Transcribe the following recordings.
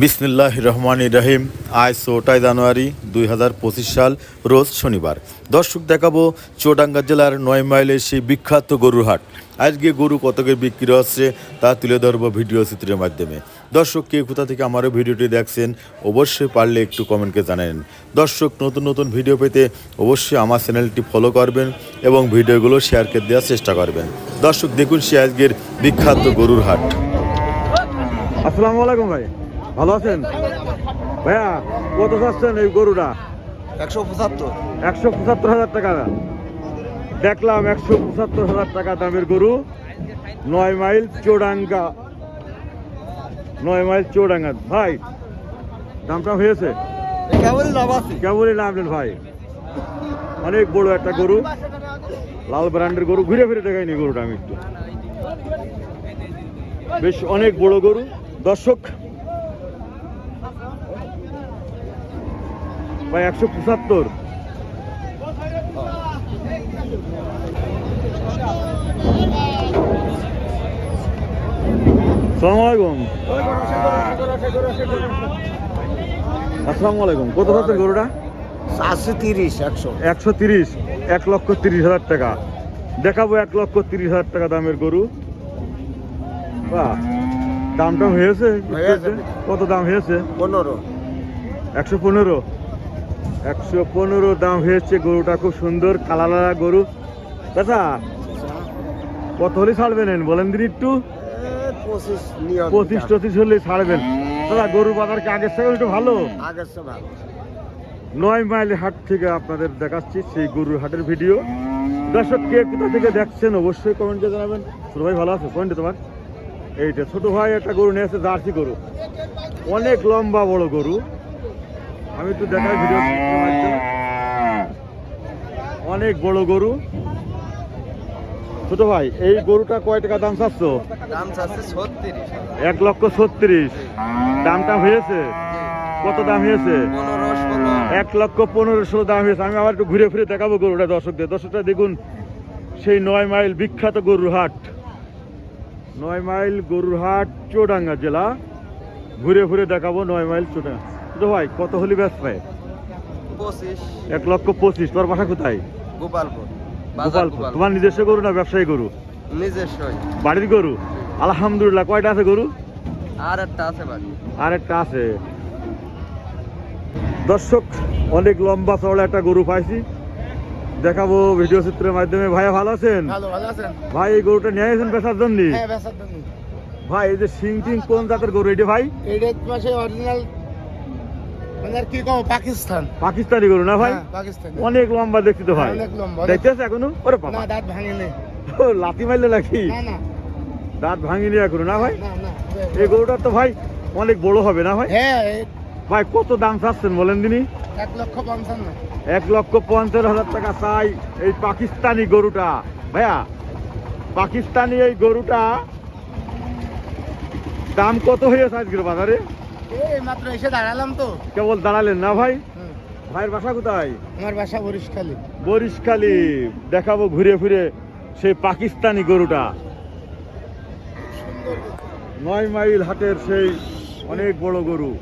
বিসমিল্লাহ রহমান রহিম। আজ চৌঠাই জানুয়ারি দুই হাজার পঁচিশ সাল, রোজ শনিবার। দর্শক দেখাবো চৌডাঙ্গা জেলার নয় মাইলের সেই বিখ্যাত গরুর হাট। আজকে গরু কতকে বিক্রি হচ্ছে তা তুলে ধরবো ভিডিও চিত্রের মাধ্যমে। দর্শক কে কোথা থেকে আমারও ভিডিওটি দেখছেন, অবশ্যই পারলে একটু কমেন্টকে জানাবেন। দর্শক, নতুন নতুন ভিডিও পেতে অবশ্যই আমার চ্যানেলটি ফলো করবেন এবং ভিডিওগুলো শেয়ার করে দেওয়ার চেষ্টা করবেন। দর্শক, দেখুন সে আজকের বিখ্যাত গরুর হাট। আসসালামু আলাইকুম ভাই। ভালো আছেন? ভাইয়া কত চাচ্ছেন এই গরুটা? একশো পঁচাত্তর। একশো পঁচাত্তর হাজার টাকা। দেখলাম একশো পঁচাত্তর হাজার টাকা দামের গরু। নয় মাইল চৌডাঙ্গা নয় মাইল চৌডাঙ্গা ভাই দামটা হয়েছে? কেমন লাভ আছে? কেমনই নামলেন ভাই। অনেক বড় একটা গরু। লাল ব্র্যান্ডের গরু। ঘুরে ফিরে দেখাইনি গরুটা আমি একটু। বেশ অনেক বড় গরু। দর্শক ভাই একশো পঁচাত্তর। আসসালামু আলাইকুম। কত গরুটা? চারশো তিরিশ একশো। একশো তিরিশ এক লক্ষ তিরিশ হাজার টাকা। দেখাবো এক লক্ষ তিরিশ হাজার টাকা দামের গরু। বাহ। দামটা হয়েছে। কত দাম হয়েছে? পনেরো। একশো পনেরো? একশো পনেরো দাম হয়েছে গরুটা খুব সুন্দর কালালা গরু। দাদা কত হলে ছাড়বেন বলেন দিন একটু। পঁচিশ টচিশ হলে ছাড়বেন। দাদা গরুর বাজার কি আগের থেকে একটু ভালো? আগের ভালো। নয় মাইল হাট থেকে আপনাদের দেখাচ্ছি সেই গরুর হাটের ভিডিও। দর্শক কে কোথা থেকে দেখছেন অবশ্যই কমেন্টে জানাবেন। ভাই ভালো আছে? কমেন্টে তোমার। এইটা ছোট ভাই একটা গরু নিয়ে এসে জার্সি গরু। অনেক লম্বা বড় গরু। আমি একটু দেখাই ভিডিও অনেক বড় গরু। ছোট ভাই এই গরুটা কয় টাকা দাম চাচ্ছ? দাম চাচ্ছে ছত্রিশ। এক লক্ষ ছত্রিশ। দামটা হয়েছে? কত দাম হয়েছে? এক লক্ষ পনেরো ষোলো দাম হয়েছে। আমি আবার একটু ঘুরে ফিরে দেখাবো গরুটা দর্শকদের। দর্শকটা দেখুন সেই নয় মাইল বিখ্যাত গরুর হাট। নয় মাইল গরুর হাট চৌডাঙ্গা জেলা। ঘুরে ঘুরে দেখাবো নয় মাইল চৌডাঙ্গা। তো ভাই কত হলি ব্যস্ত ভাই? পঁচিশ। এক লক্ষ পঁচিশ। তোর বাসা কোথায়? গোপালপুর। গোপালপুর। তোমার নিজস্ব গরু না ব্যবসায়ী গরু? নিজস্বই। বাড়ির গরু? আলহামদুলিল্লাহ। কয়টা আছে গরু? আর একটা আছে বাড়ি আর একটা আছে। দর্শক অনেক লম্বা চওড়া একটা গরু পাইছি। দেখাবো ভিডিও চিত্রের মাধ্যমে। ভাইয়া ভালো আছেন? ভাই এই গরুটা নিয়ে আসেন হ্যাঁ বেসার জন্য। ভাই এই যে সিং টিং কোন জাতের গরু এটি ভাই? অরিজিনাল মানে কি পাকিস্তান। পাকিস্তানি গরু না ভাই? হ্যাঁ, অনেক লম্বা দেখছি তো ভাই। দেখতেছে এখনও? ওরে বাবা। দাঁত ভাঙে নেই। ও, লাথি মারলে নাকি? দাঁত ভাঙিনি এখনও না ভাই? এই গরুটা তো ভাই অনেক বড় হবে না ভাই? হ্যাঁ ভাই কত দাম চাচ্ছেন বলেন দিনি? এক লক্ষ পঞ্চান্ন। এক লক্ষ পঞ্চাশ হাজার টাকা চাই এই পাকিস্তানি গরুটা। ভাইয়া পাকিস্তানি এই গরুটা দাম কত হয়েছে আজকের বাজারে? মাত্র এসে দাঁড়ালাম তো। কেবল দাঁড়ালেন না ভাই? ভাইয়ের বাসা কোথায়? আমার বাসা বরিশখালী। বরিশখালী। দেখাবো ঘুরে ফিরে সেই পাকিস্তানি গরুটা। নয় মাইল হাটের সেই অনেক বড় গরু।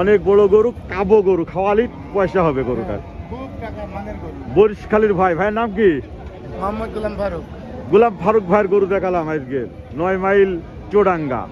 অনেক বড় গরু কাবো গরু খাওয়ালি পয়সা হবে গরুটার। বরিশ খালির মানের বরিশখালীর ভাই ভাইয়ের নাম কি? মোহাম্মদ গোলাম ফারুক। গোলাম ফারুক ভাইয়ের গরু দেখালাম আজকে। নয় মাইল চোডাঙ্গা।